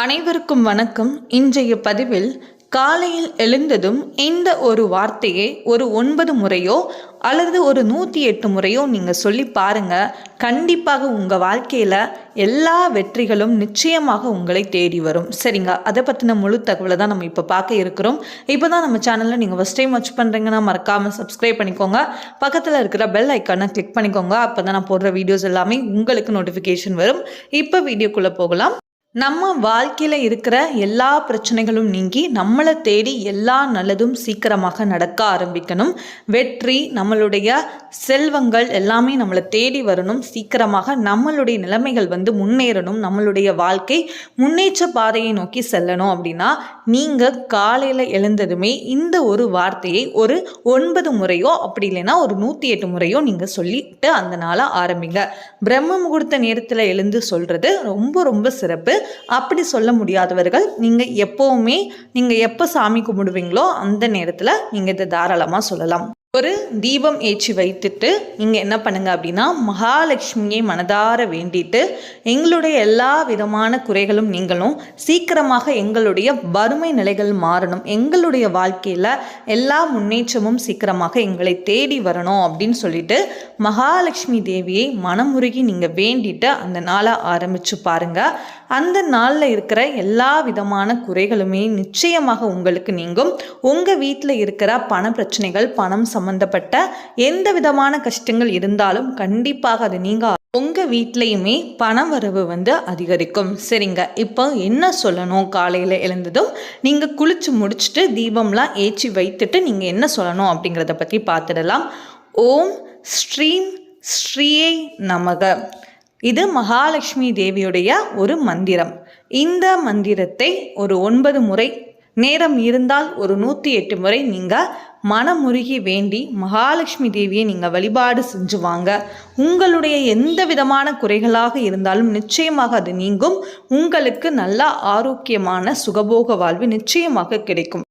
அனைவருக்கும் வணக்கம். இன்றைய பதிவில் காலையில் எழுந்ததும் இந்த ஒரு வார்த்தையை ஒரு ஒன்பது முறையோ அல்லது ஒரு நூற்றி எட்டு முறையோ நீங்கள் சொல்லி பாருங்க. கண்டிப்பாக உங்கள் வாழ்க்கையில் எல்லா வெற்றிகளும் நிச்சயமாக உங்களை தேடி வரும். சரிங்க? அதை பற்றின முழு தகவலை தான் நம்ம இப்போ பார்க்க இருக்கிறோம். இப்போ தான் நம்ம சேனலில் நீங்கள் ஃபஸ்ட் டைம் வாட்ச் பண்ணுறீங்கன்னா மறக்காமல் சப்ஸ்கிரைப் பண்ணிக்கோங்க. பக்கத்தில் இருக்கிற பெல் ஐக்கானை கிளிக் பண்ணிக்கோங்க. அப்போ தான் நான் போடுற வீடியோஸ் எல்லாமே உங்களுக்கு நோட்டிஃபிகேஷன் வரும். இப்போ வீடியோக்குள்ளே போகலாம். நம்ம வாழ்க்கையில் இருக்கிற எல்லா பிரச்சனைகளும் நீங்கி நம்மளை தேடி எல்லா நல்லதும் சீக்கிரமாக நடக்க ஆரம்பிக்கணும். வெற்றி நம்மளுடைய செல்வங்கள் எல்லாமே நம்மளை தேடி வரணும். சீக்கிரமாக நம்மளுடைய நிலைமைகள் வந்து முன்னேறணும். நம்மளுடைய வாழ்க்கை முன்னேற்ற பாதையை நோக்கி செல்லணும் அப்படின்னா நீங்கள் காலையில் எழுந்ததுமே இந்த ஒரு வார்த்தையை ஒரு ஒன்பது முறையோ அப்படி இல்லைன்னா ஒரு நூற்றி எட்டு முறையோ நீங்கள் சொல்லிட்டு அந்த நாளை ஆரம்பிங்க. பிரம்ம முகூர்த்த நேரத்தில் எழுந்து சொல்கிறது ரொம்ப ரொம்ப சிறப்பு. அப்படி சொல்ல முடியாதவர்கள் நீங்கள் எப்போவுமே நீங்கள் எப்போ சாமி கும்பிடுவீங்களோ அந்த நேரத்தில் நீங்கள் இதை தாராளமாக சொல்லலாம். ஒரு தீபம் ஏற்றி வைத்துட்டு நீங்கள் என்ன பண்ணுங்க அப்படின்னா மகாலட்சுமியை மனதார வேண்டிட்டு எங்களுடைய எல்லா விதமான குறைகளும் நீங்களும் சீக்கிரமாக எங்களுடைய வறுமை நிலைகள் மாறணும். எங்களுடைய வாழ்க்கையில் எல்லா முன்னேற்றமும் சீக்கிரமாக எங்களை தேடி வரணும் அப்படின்னு சொல்லிட்டு மகாலட்சுமி தேவியை மனமுருகி நீங்கள் வேண்டிட்டு அந்த நாளை ஆரம்பித்து பாருங்கள் அந்த நாளில் இருக்கிற எல்லா விதமான குறைகளுமே நிச்சயமாக உங்களுக்கு நீங்கும். உங்கள் வீட்டில் இருக்கிற பண பிரச்சனைகள் பணம் சம்மந்தப்பட்ட எந்த விதமான கஷ்டங்கள் இருந்தாலும் கண்டிப்பாக அது நீங்க உங்கள் வீட்லேயுமே பண வரவு வந்து அதிகரிக்கும். சரிங்க. இப்போ என்ன சொல்லணும்? காலையில் எழுந்ததும் நீங்கள் குளிச்சு முடிச்சுட்டு தீபம்லாம் ஏற்றி வைத்துட்டு நீங்கள் என்ன சொல்லணும் அப்படிங்கிறத பற்றி பார்த்துடலாம். ஓம் ஸ்ரீம் ஸ்ரீயை நமக. இது மகாலட்சுமி தேவியுடைய ஒரு மந்திரம். இந்த மந்திரத்தை ஒரு ஒன்பது முறை நேரம் இருந்தால் ஒரு நூற்றி எட்டு முறை நீங்கள் மனமுருகி வேண்டி மகாலட்சுமி தேவியை நீங்கள் வழிபாடு செஞ்சு வாங்க. உங்களுடைய எந்த விதமான குறைகளாக இருந்தாலும் நிச்சயமாக அது நீங்கும். உங்களுக்கு நல்ல ஆரோக்கியமான சுகபோக வாழ்வு நிச்சயமாக கிடைக்கும்.